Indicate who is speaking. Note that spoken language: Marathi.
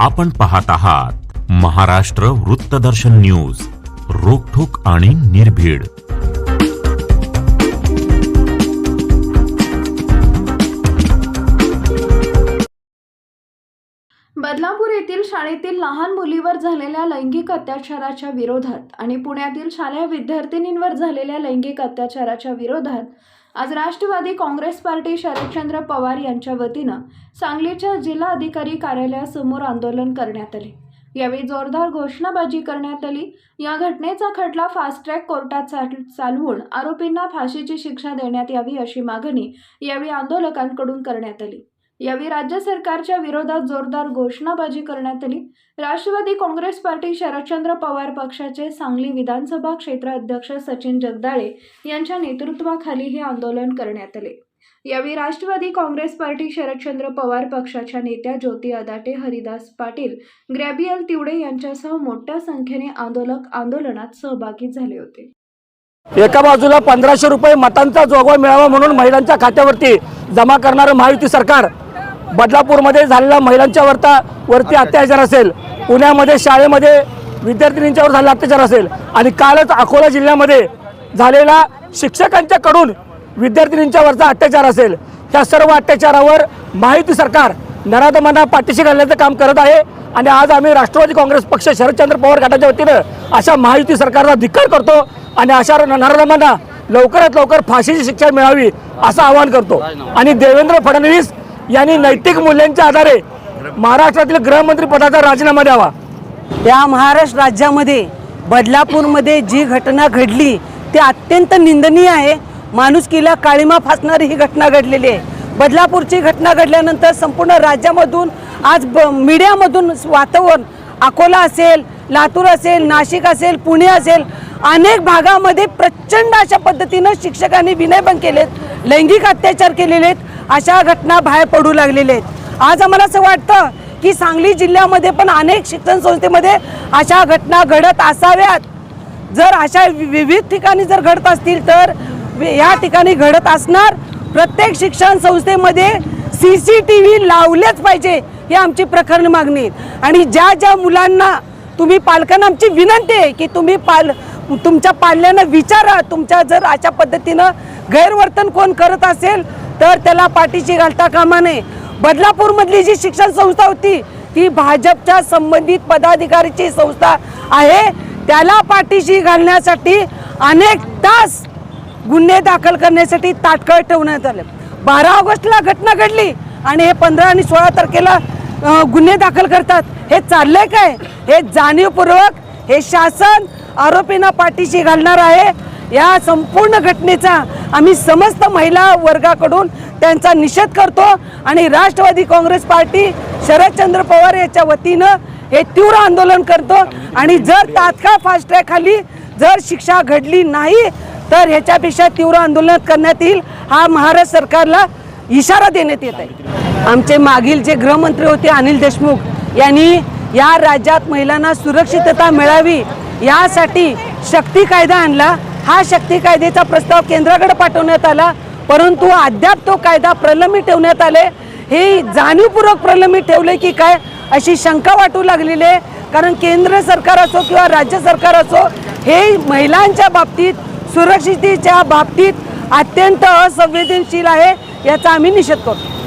Speaker 1: आपण पाहत आहात महाराष्ट्र वृत्तदर्शन न्यूज रोखोक आणि निर्भीड.
Speaker 2: बदलापूर येथील शाळेतील लहान मुलीवर झालेल्या लैंगिक अत्याचाराच्या विरोधात आणि पुण्यातील शालेय विद्यार्थिनींवर झालेल्या लैंगिक अत्याचाराच्या विरोधात आज राष्ट्रवादी काँग्रेस पार्टी शरदचंद्र पवार यांच्या वतीनं सांगलीच्या जिल्हा अधिकारी कार्यालयासमोर आंदोलन करण्यात आले. यावेळी जोरदार घोषणाबाजी करण्यात आली. या घटनेचा खटला फास्ट ट्रॅक कोर्टात चाल- चालवून आरोपींना फाशीची शिक्षा देण्यात यावी अशी मागणी यावेळी आंदोलकांकडून करण्यात आली. यावेळी राज्य सरकारच्या विरोधात जोरदार घोषणाबाजी करण्यात आली. राष्ट्रवादी काँग्रेस पार्टी शरदचंद्र पवार पक्षाचे सांगली विधानसभा क्षेत्र अध्यक्ष सचिन जगदाळे यांच्या नेतृत्वाखाली हे आंदोलन करण्यात आले. यावेळी राष्ट्रवादी काँग्रेस पार्टी शरदचंद्र पवार पक्षाच्या नेत्या ज्योती अदाटे हरिदास पाटील ग्रॅबियल तिवडे यांच्यासह मोठ्या संख्येने आंदोलक आंदोलनात सहभागी झाले होते.
Speaker 3: एका बाजूला पंधराशे रुपये मतांचा जोगवा मिळावा म्हणून महिलांच्या खात्यावरती जमा करणारं महायुती सरकार बदलापूरमध्ये झालेला महिलांच्या वरता वरती अत्याचार असेल. पुण्यामध्ये शाळेमध्ये विद्यार्थिनींच्यावर झालेला अत्याचार असेल. आणि कालच अकोला जिल्ह्यामध्ये झालेला शिक्षकांच्याकडून विद्यार्थिनींच्या वरचा अत्याचार असेल. ह्या सर्व अत्याचारावर महायुती सरकार नराधमांना पाठीशी घालण्याचं काम करत आहे. आणि आज आम्ही राष्ट्रवादी काँग्रेस पक्ष शरदचंद्र पवार गटाच्या वतीनं अशा महायुती सरकारचा धिक्कार करतो आणि अशा नराधमांना लवकरात लवकर फाशीची शिक्षा मिळावी असं आवाहन करतो. आणि देवेंद्र फडणवीस यांनी नैतिक मूल्यांच्या आधारे महाराष्ट्रातील गृहमंत्री पदाचा राजीनामा द्यावा.
Speaker 4: या महाराष्ट्र राज्यामध्ये बदलापूरमध्ये जी घटना घडली ती अत्यंत निंदनीय आहे. माणुसकीला काळीमा फासणारी ही घटना घडलेली आहे. बदलापूरची घटना घडल्यानंतर संपूर्ण राज्यामधून आज ब मीडियामधून वातावरण अकोला असेल लातूर असेल नाशिक असेल पुणे असेल अनेक भागामध्ये प्रचंड अशा पद्धतीनं शिक्षकांनी विनयभंग केलेत लैंगिक अत्याचार केलेले आहेत अशा घटना बाहेर पडू लागलेल्या आहेत. आज आम्हाला असं वाटतं की सांगली जिल्ह्यामध्ये पण अनेक शिक्षण संस्थेमध्ये अशा घटना घडत असाव्यात. जर अशा विविध ठिकाणी जर घडत असतील तर या ठिकाणी घडत असणार. प्रत्येक शिक्षण संस्थेमध्ये सी सी टी व्ही लावलेच पाहिजे ही आमची प्रखर मागणी आहे. आणि ज्या ज्या मुलांना तुम्ही पालकांना आमची विनंती आहे की तुम्ही पाल तुमच्या पाल्यांना विचारा तुमच्या जर अशा पद्धतीनं गैरवर्तन कोण करत असेल तर त्याला पाठीशी घालता कामा नये. बदलापूरमधली जी शिक्षण संस्था होती ती भाजपच्या संबंधित पदाधिकारीची संस्था आहे. त्याला पाठीशी घालण्यासाठी अनेक तास गुन्हे दाखल करण्यासाठी ताटकळ ठेवण्यात आले. बारा ऑगस्टला घटना घडली आणि हे पंधरा आणि सोळा तारखेला गुन्हे दाखल करतात. हे चाललंय काय? हे जाणीवपूर्वक हे शासन आरोपींना पाठीशी घालणार आहे. या संपूर्ण घटनेचा आम्ही समस्त महिला वर्गाकडून त्यांचा निषेध करतो आणि राष्ट्रवादी काँग्रेस पार्टी शरदचंद्र पवार याच्या वतीनं हे तीव्र आंदोलन करतो. आणि जर तात्काळ फास्ट जर शिक्षा घडली नाही तर ह्याच्यापेक्षा तीव्र आंदोलन करण्यात येईल. हा महाराष्ट्र सरकारला इशारा देण्यात येत आहे. आमचे मागील जे गृहमंत्री होते अनिल देशमुख यांनी या राज्यात महिलांना सुरक्षितता मिळावी यासाठी शक्ती कायदा आणला. हा शक्ती कायद्याचा प्रस्ताव केंद्राकडे पाठवण्यात आला परंतु अद्याप तो कायदा प्रलंबित ठेवण्यात आले. हे जाणीवपूर्वक प्रलंबित ठेवले की काय अशी शंका वाटू लागलेली आहे. कारण केंद्र सरकार असो किंवा राज्य सरकार असो हे महिलांच्या बाबतीत सुरक्षितेच्या बाबतीत अत्यंत असंवेदनशील आहे याचा आम्ही निषेध करतो.